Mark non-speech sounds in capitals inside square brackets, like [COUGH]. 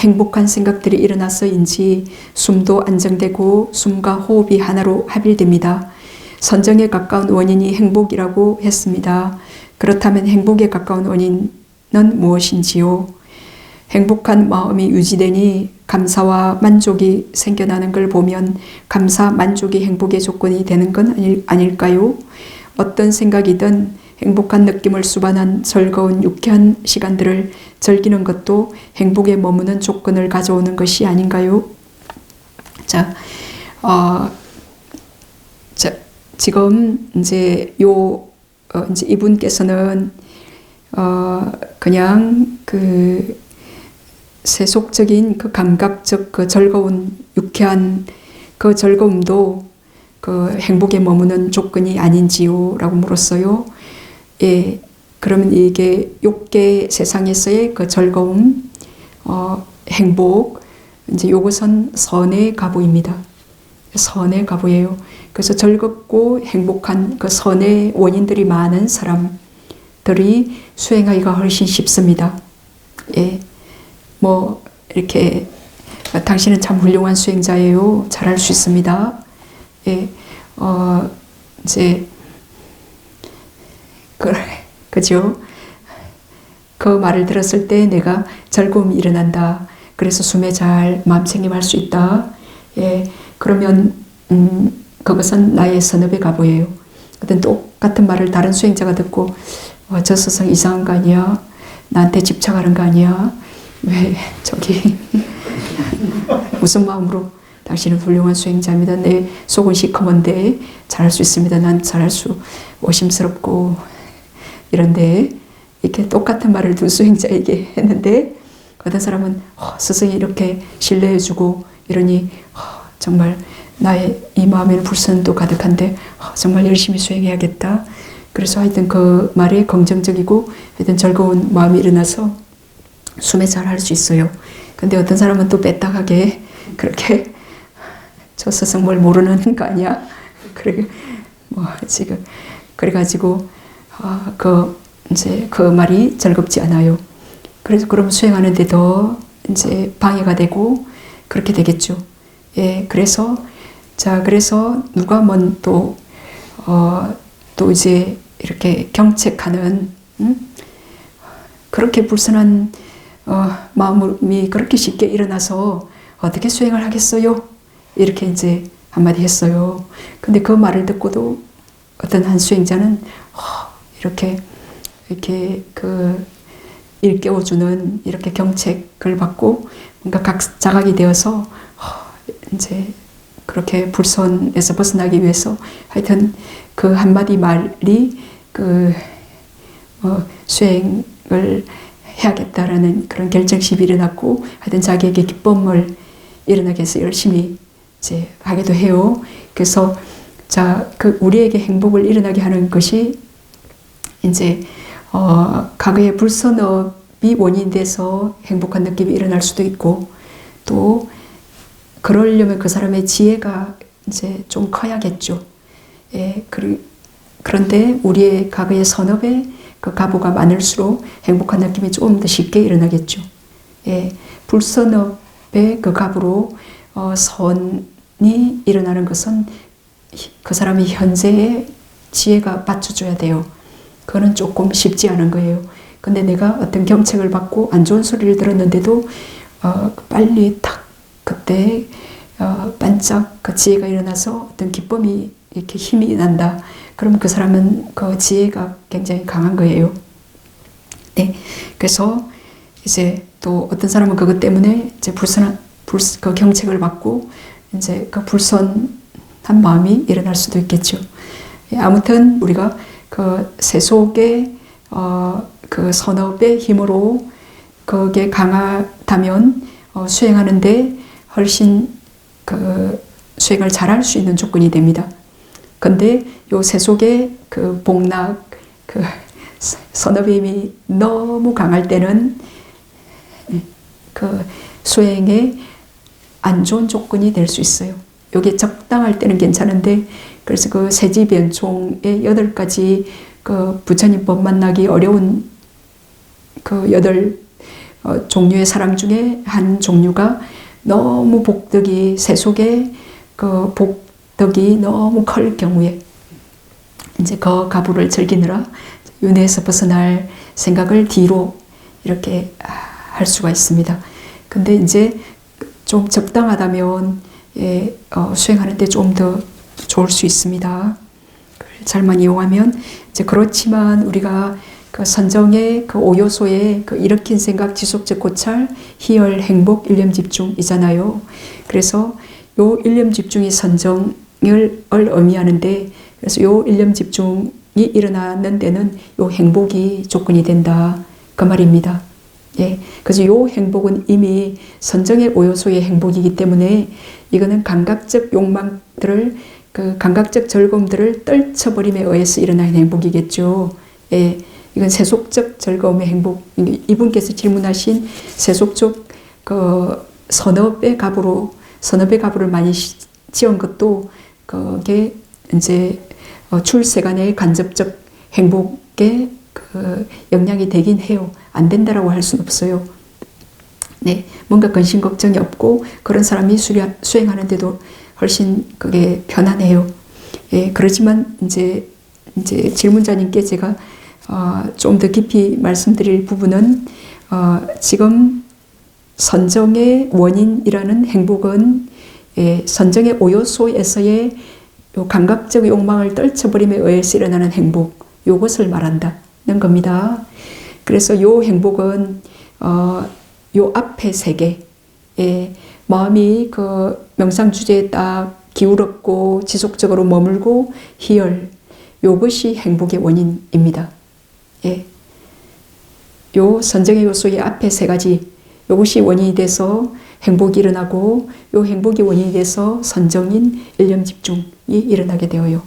행복한 생각들이 일어나서인지 숨도 안정되고 숨과 호흡이 하나로 합일됩니다. 선정에 가까운 원인이 행복이라고 했습니다. 그렇다면 행복에 가까운 원인은 무엇인지요? 행복한 마음이 유지되니 감사와 만족이 생겨나는 걸 보면 감사, 만족이 행복의 조건이 되는 건 아닐, 아닐까요? 어떤 생각이든 행복한 느낌을 수반한 즐거운 유쾌한 시간들을 즐기는 것도 행복에 머무는 조건을 가져오는 것이 아닌가요? 자, 어, 자 지금 이제 요 어, 이제 이분께서는 어, 그냥 그 세속적인 그 감각적 그 즐거운 유쾌한 그 즐거움도 그 행복에 머무는 조건이 아닌지요라고 물었어요. 예, 그러면 이게 욕계 세상에서의 그 즐거움, 어, 행복, 이제 요것은 선의 가부입니다. 선의 가부예요. 그래서 즐겁고 행복한 그 선의 원인들이 많은 사람들이 수행하기가 훨씬 쉽습니다. 예, 뭐 이렇게 당신은 참 훌륭한 수행자예요. 잘할 수 있습니다. 예, 어, 이제 그, 그죠? 그 말을 들었을 때 내가 즐거움이 일어난다. 그래서 숨에 잘 마음 챙김할 수 있다. 예, 그러면 음, 그것은 나의 선업의 가보예요. 어떤 똑같은 말을 다른 수행자가 듣고 어, 저 스승 이상한 거 아니야? 나한테 집착하는 거 아니야? 왜 [LAUGHS] 저기 [LAUGHS] 무슨 마음으로 당신은 훌륭한 수행자입니다. 내 속은 시커먼데 잘할 수 있습니다. 난 잘할 수 오심스럽고 이런데 이렇게 똑같은 말을 두 수행자에게 했는데 어떤 사람은 어, 스승이 이렇게 신뢰해주고 이러니 어, 정말 나의 이 마음에는 불선도 가득한데 어, 정말 열심히 수행해야겠다. 그래서 하여튼 그 말에 긍정적이고 하여튼 즐거운 마음이 일어나서 숨에 잘 할 수 있어요. 근데 어떤 사람은 또 뺐다하게 그렇게 저 스승 뭘 모르는 거 아니야? 그래 뭐 지금 그래가지고 아, 그 이제 그 말이 즐겁지 않아요. 그래서 그럼 수행하는데 더 이제 방해가 되고 그렇게 되겠죠. 예, 그래서 자 그래서 누가 먼또 어, 또 이제 이렇게 경책하는 음? 그렇게 불순한 어, 마음이 그렇게 쉽게 일어나서 어떻게 수행을 하겠어요? 이렇게 이제 한마디 했어요. 근데 그 말을 듣고도 어떤 한 수행자는 어, 이렇게 이렇게 그 일깨워주는 이렇게 경책을 받고 뭔가 각 자각이 되어서 어, 이제 그렇게 불선에서 벗어나기 위해서 하여튼 그 한마디 말이 그 어, 수행을 해야겠다라는 그런 결정심이 일어났고 하여튼 자기에게 기쁨을 일어나게 해서 열심히 이제 하기도 해요. 그래서 자, 그 우리에게 행복을 일어나게 하는 것이 이제 어, 과거의 불선업이 원인 돼서 행복한 느낌이 일어날 수도 있고 또 그러려면 그 사람의 지혜가 이제 좀 커야겠죠. 예, 그, 그런데 우리의 과거의 선업에 그 가부가 많을수록 행복한 느낌이 조금 더 쉽게 일어나겠죠. 예, 불선업의 그 가부로 어, 선이 일어나는 것은 그 사람이 현재의 지혜가 받쳐줘야 돼요. 그거는 조금 쉽지 않은 거예요. 근데 내가 어떤 경책을 받고 안 좋은 소리를 들었는데도 어, 빨리 탁 그때 어, 반짝 그 지혜가 일어나서 어떤 기쁨이 이렇게 힘이 난다. 그러면 그 사람은 그 지혜가 굉장히 강한 거예요. 네. 그래서 이제 또 어떤 사람은 그것 때문에 이제 불선한, 불, 그 경책을 받고 이제 그 불선한 마음이 일어날 수도 있겠죠. 예, 아무튼 우리가 그 세속의 어, 그 선업의 힘으로 그게 강하다면 어, 수행하는데 훨씬 그 수행을 잘할 수 있는 조건이 됩니다. 근데 요 세속의 그 복락, 그 선업의 힘이 너무 강할 때는 그 수행에 안 좋은 조건이 될 수 있어요. 요게 적당할 때는 괜찮은데 그래서 그 세지변총의 여덟 가지 그 부처님 법 만나기 어려운 그 여덟 어, 종류의 사람 중에 한 종류가 너무 복덕이 세속의 그 복덕이 너무 클 경우에 이제 그 가부를 즐기느라 윤회에서 벗어날 생각을 뒤로 이렇게 할 수가 있습니다. 근데 이제 좀 적당하다면 예, 어, 수행하는데 좀 더 좋을 수 있습니다. 잘만 이용하면 이제 그렇지만 우리가 그 선정의 그 오요소에 그 일으킨 생각, 지속적 고찰, 희열, 행복, 일념 집중이잖아요. 그래서 요 일념 집중이 선정을 의미하는데 그래서 요 일념 집중이 일어나는 데는 요 행복이 조건이 된다. 그 말입니다. 예. 그래서 요 행복은 이미 선정의 오요소의 행복이기 때문에 이거는 감각적 욕망들을 그 감각적 즐거움들을 떨쳐버림에 의해서 일어나는 행복이겠죠. 예. 이건 세속적 즐거움의 행복. 이분께서 질문하신 세속적 그 선업의 갑으로 선업의 갑을 많이 지은 것도 그게 이제 어, 출세간의 간접적 행복에 그 영향이 되긴 해요. 안 된다라고 할 수는 없어요. 네, 뭔가 근심 걱정이 없고 그런 사람이 수행하는데도 훨씬 그게 편안해요. 예, 그렇지만 이제 이제 질문자님께 제가 어, 좀 더 깊이 말씀드릴 부분은 어, 지금 선정의 원인이라는 행복은 예, 선정의 오요소에서의 요 감각적 욕망을 떨쳐버림에 의해서 일어나는 행복, 요것을 말한다는 겁니다. 그래서 요 행복은 어, 요 앞에 세 개, 예, 마음이 그 명상 주제에 딱 기울었고 지속적으로 머물고 희열, 요것이 행복의 원인입니다. 예. 요 선정의 요소의 앞에 세 가지, 요것이 원인이 돼서 행복이 일어나고 요 행복이 원인이 돼서 선정인 일념 집중이 일어나게 되어요.